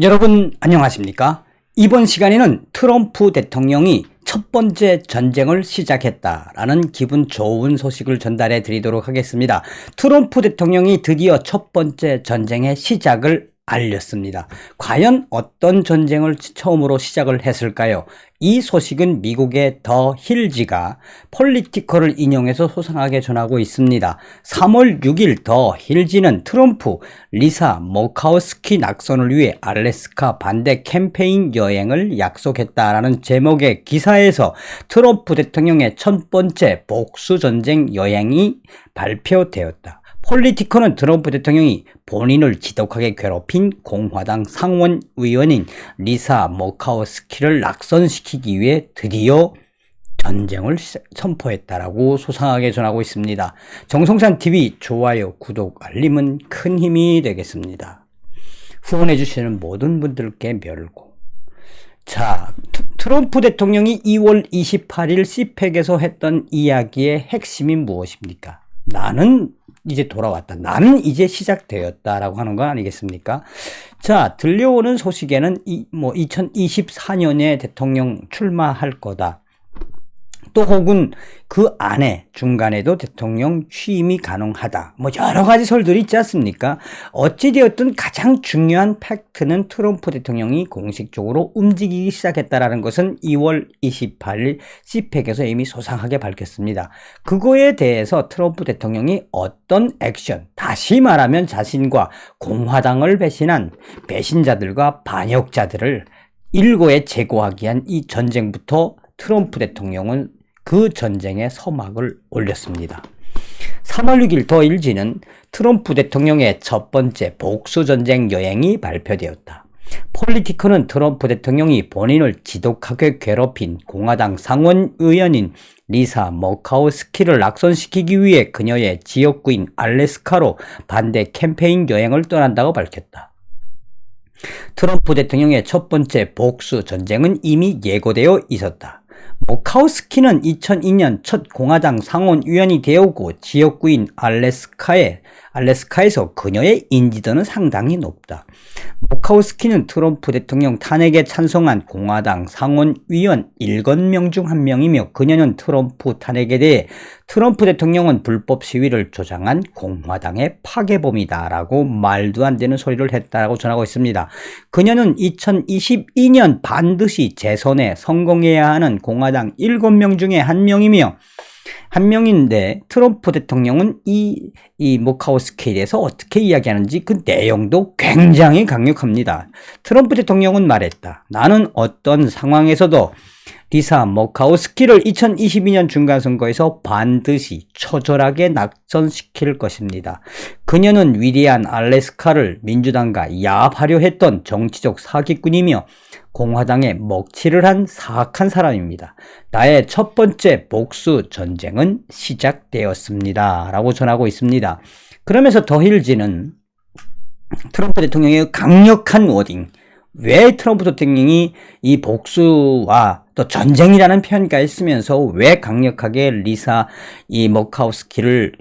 여러분 안녕하십니까? 이번 시간에는 트럼프 대통령이 첫 번째 전쟁을 시작했다라는 기분 좋은 소식을 전달해 드리도록 하겠습니다. 트럼프 대통령이 드디어 첫 번째 전쟁의 시작을 알렸습니다. 과연 어떤 전쟁을 처음으로 시작을 했을까요? 이 소식은 미국의 더 힐지가 폴리티커를 인용해서 소상하게 전하고 있습니다. 3월 6일 더 힐지는 트럼프 리사 모카우스키 낙선을 위해 알래스카 반대 캠페인 여행을 약속했다라는 제목의 기사에서 트럼프 대통령의 첫 번째 복수 전쟁 여행이 발표되었다. 폴리티커는 트럼프 대통령이 본인을 지독하게 괴롭힌 공화당 상원 의원인 리사 모카오스키를 낙선시키기 위해 드디어 전쟁을 선포했다라고 소상하게 전하고 있습니다. 정성산 TV 좋아요, 구독, 알림은 큰 힘이 되겠습니다. 후원해 주시는 모든 분들께 멸고. 자, 트럼프 대통령이 2월 28일 CPEC에서 했던 이야기의 핵심이 무엇입니까? 나는 이제 돌아왔다. 나는 이제 시작되었다라고 하는 거 아니겠습니까? 자, 들려오는 소식에는 이, 뭐 2024년에 대통령 출마할 거다. 또 혹은 그 안에 중간에도 대통령 취임이 가능하다. 뭐 여러 가지 설들이 있지 않습니까? 어찌되었든 가장 중요한 팩트는 트럼프 대통령이 공식적으로 움직이기 시작했다라는 것은 2월 28일 CPEC에서 이미 소상하게 밝혔습니다. 그거에 대해서 트럼프 대통령이 어떤 액션, 다시 말하면 자신과 공화당을 배신한 배신자들과 반역자들을 일고에 제거하기 위한 이 전쟁부터 트럼프 대통령은 그 전쟁에 서막을 올렸습니다. 3월 6일 더 일지는 트럼프 대통령의 첫 번째 복수전쟁 여행이 발표되었다. 폴리티커는 트럼프 대통령이 본인을 지독하게 괴롭힌 공화당 상원 의원인 리사 머카우스키를 낙선시키기 위해 그녀의 지역구인 알래스카로 반대 캠페인 여행을 떠난다고 밝혔다. 트럼프 대통령의 첫 번째 복수 전쟁은 이미 예고되어 있었다. 모카우스키는 2002년 첫 공화당 상원위원이 되었고 지역구인 알래스카에 알래스카에서 그녀의 인지도는 상당히 높다. 모카우스키는 트럼프 대통령 탄핵에 찬성한 공화당 상원위원 7명 중한 명이며 그녀는 트럼프 탄핵에 대해 트럼프 대통령은 불법 시위를 조장한 공화당의 파괴범이다 라고 말도 안 되는 소리를 했다고 전하고 있습니다. 그녀는 2022년 반드시 재선에 성공해야 하는 공화당 7명 중에 한 명이며 한 명인데 트럼프 대통령은 이, 이 모카우스키에 대해서 어떻게 이야기하는지 그 내용도 굉장히 강력합니다. 트럼프 대통령은 말했다. 나는 어떤 상황에서도 리사 모카우스키를 2022년 중간선거에서 반드시 처절하게 낙선시킬 것입니다. 그녀는 위대한 알래스카를 민주당과 야합하려 했던 정치적 사기꾼이며 공화당에 먹칠을 한 사악한 사람입니다. 나의 첫 번째 복수 전쟁은 시작되었습니다. 라고 전하고 있습니다. 그러면서 더힐지는 트럼프 대통령의 강력한 워딩, 왜 트럼프 대통령이 이 복수와 또 전쟁이라는 표현까지 쓰면서 왜 강력하게 리사 이 머카우스키를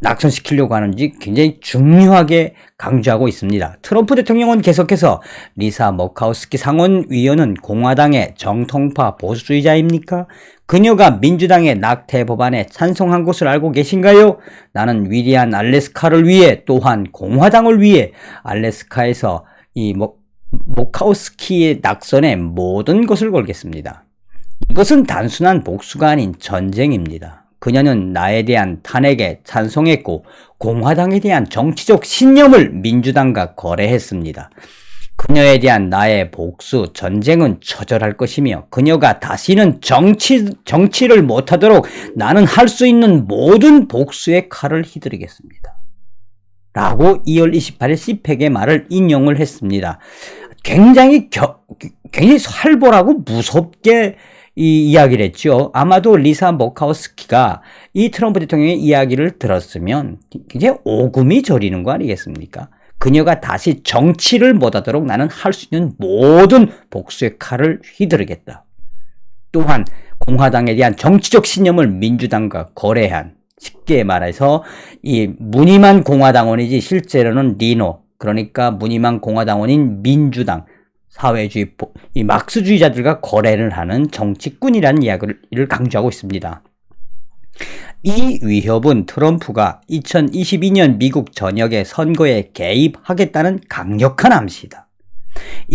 낙선시키려고 하는지 굉장히 중요하게 강조하고 있습니다. 트럼프 대통령은 계속해서 리사 머카우스키 상원위원은 공화당의 정통파 보수주의자입니까? 그녀가 민주당의 낙태 법안에 찬성한 것을 알고 계신가요? 나는 위대한 알래스카를 위해 또한 공화당을 위해 알래스카에서 이 모, 모카우스키의 낙선에 모든 것을 걸겠습니다. 이것은 단순한 복수가 아닌 전쟁입니다. 그녀는 나에 대한 탄핵에 찬성했고 공화당에 대한 정치적 신념을 민주당과 거래했습니다. 그녀에 대한 나의 복수 전쟁은 처절할 것이며 그녀가 다시는 정치 정치를 못하도록 나는 할 수 있는 모든 복수의 칼을 휘두르겠습니다. 라고 2월 28일 시팩의 말을 인용을 했습니다. 굉장히 겨, 굉장히 살벌하고 무섭게 이 이야기를 했죠. 아마도 리사 모카우스키가 이 트럼프 대통령의 이야기를 들었으면 이제 오금이 저리는 거 아니겠습니까? 그녀가 다시 정치를 못하도록 나는 할 수 있는 모든 복수의 칼을 휘두르겠다. 또한 공화당에 대한 정치적 신념을 민주당과 거래한 쉽게 말해서 이 무늬만 공화당원이지 실제로는 리노 그러니까 무늬만 공화당원인 민주당, 사회주의, 보- 이 막스주의자들과 거래를 하는 정치꾼이라는 이야기를 강조하고 있습니다. 이 위협은 트럼프가 2022년 미국 전역의 선거에 개입하겠다는 강력한 암시다.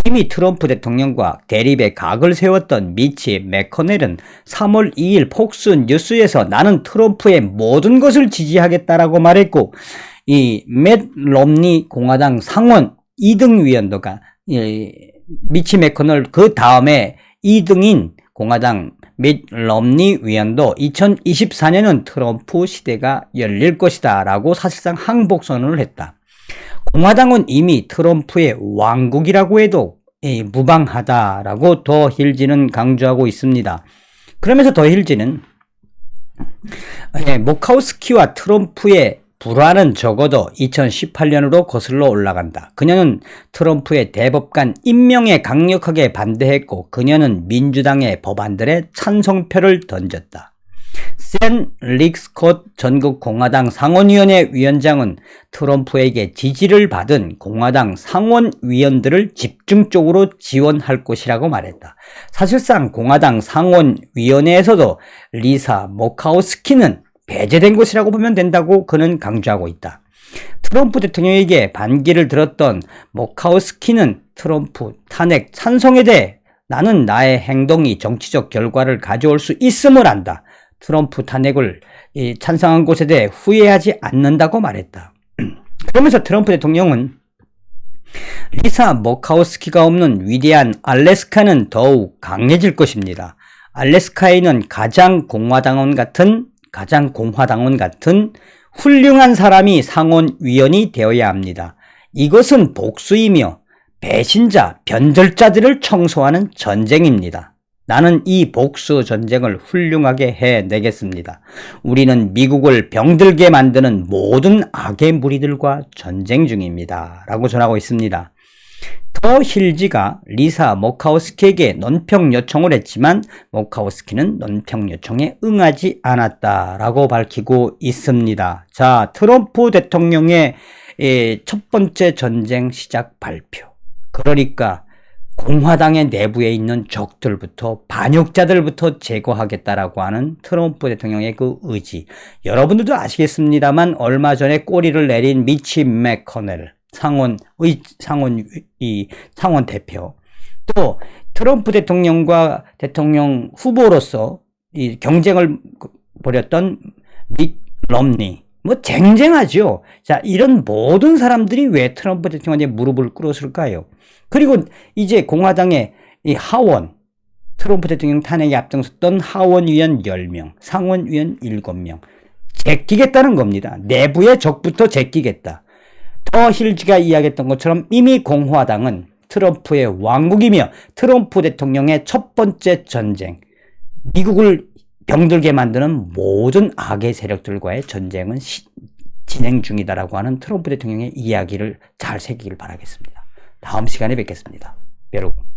이미 트럼프 대통령과 대립의 각을 세웠던 미치 맥커넬은 3월 2일 폭스 뉴스에서 나는 트럼프의 모든 것을 지지하겠다라고 말했고 이 맷 롬니 공화당 상원 2등 위원도가 이 미치 맥커넬 그 다음에 2등인 공화당 밋 럼니 위원도 2024년은 트럼프 시대가 열릴 것이다 라고 사실상 항복 선언을 했다. 공화당은 이미 트럼프의 왕국이라고 해도 이, 무방하다라고 더 힐지는 강조하고 있습니다. 그러면서 더 힐지는 예, 모카우스키와 트럼프의 불화는 적어도 2018년으로 거슬러 올라간다. 그녀는 트럼프의 대법관 임명에 강력하게 반대했고 그녀는 민주당의 법안들의 찬성표를 던졌다. 샌 릭스콧 전국 공화당 상원위원회 위원장은 트럼프에게 지지를 받은 공화당 상원위원들을 집중적으로 지원할 것이라고 말했다. 사실상 공화당 상원위원회에서도 리사 모카우스키는 배제된 것이라고 보면 된다고 그는 강조하고 있다. 트럼프 대통령에게 반기를 들었던 모카우스키는 트럼프 탄핵 찬성에 대해 나는 나의 행동이 정치적 결과를 가져올 수 있음을 안다. 트럼프 탄핵을 이 찬성한 것에 대해 후회하지 않는다고 말했다. 그러면서 트럼프 대통령은 리사 모카우스키가 없는 위대한 알래스카는 더욱 강해질 것입니다. 알래스카에는 가장 공화당원 같은 가장 공화당원 같은 훌륭한 사람이 상원위원이 되어야 합니다. 이것은 복수이며 배신자, 변절자들을 청소하는 전쟁입니다. 나는 이 복수 전쟁을 훌륭하게 해내겠습니다. 우리는 미국을 병들게 만드는 모든 악의 무리들과 전쟁 중입니다. 라고 전하고 있습니다. 더 힐지가 리사 모카우스키에게 논평 요청을 했지만 모카우스키는 논평 요청에 응하지 않았다라고 밝히고 있습니다. 자, 트럼프 대통령의 예, 첫 번째 전쟁 시작 발표. 그러니까 공화당의 내부에 있는 적들부터 반역자들부터 제거하겠다라고 하는 트럼프 대통령의 그 의지. 여러분들도 아시겠습니다만 얼마 전에 꼬리를 내린 미치 맥커넬 상원 의 상원 이 상원 대표 또 트럼프 대통령과 대통령 후보로서 이 경쟁을 벌였던 밋 럼니 뭐 쟁쟁하죠. 자 이런 모든 사람들이 왜 트럼프 대통령한테 무릎을 꿇었을까요? 그리고 이제 공화당의 이 하원 트럼프 대통령 탄핵에 앞장섰던 하원위원 10명, 상원위원 7명 제끼겠다는 겁니다. 내부의 적부터 제끼겠다. 더 힐즈가 이야기했던 것처럼 이미 공화당은 트럼프의 왕국이며 트럼프 대통령의 첫 번째 전쟁, 미국을 병들게 만드는 모든 악의 세력들과의 전쟁은 시, 진행 중이다라고 하는 트럼프 대통령의 이야기를 잘 새기길 바라겠습니다. 다음 시간에 뵙겠습니다. 여러분.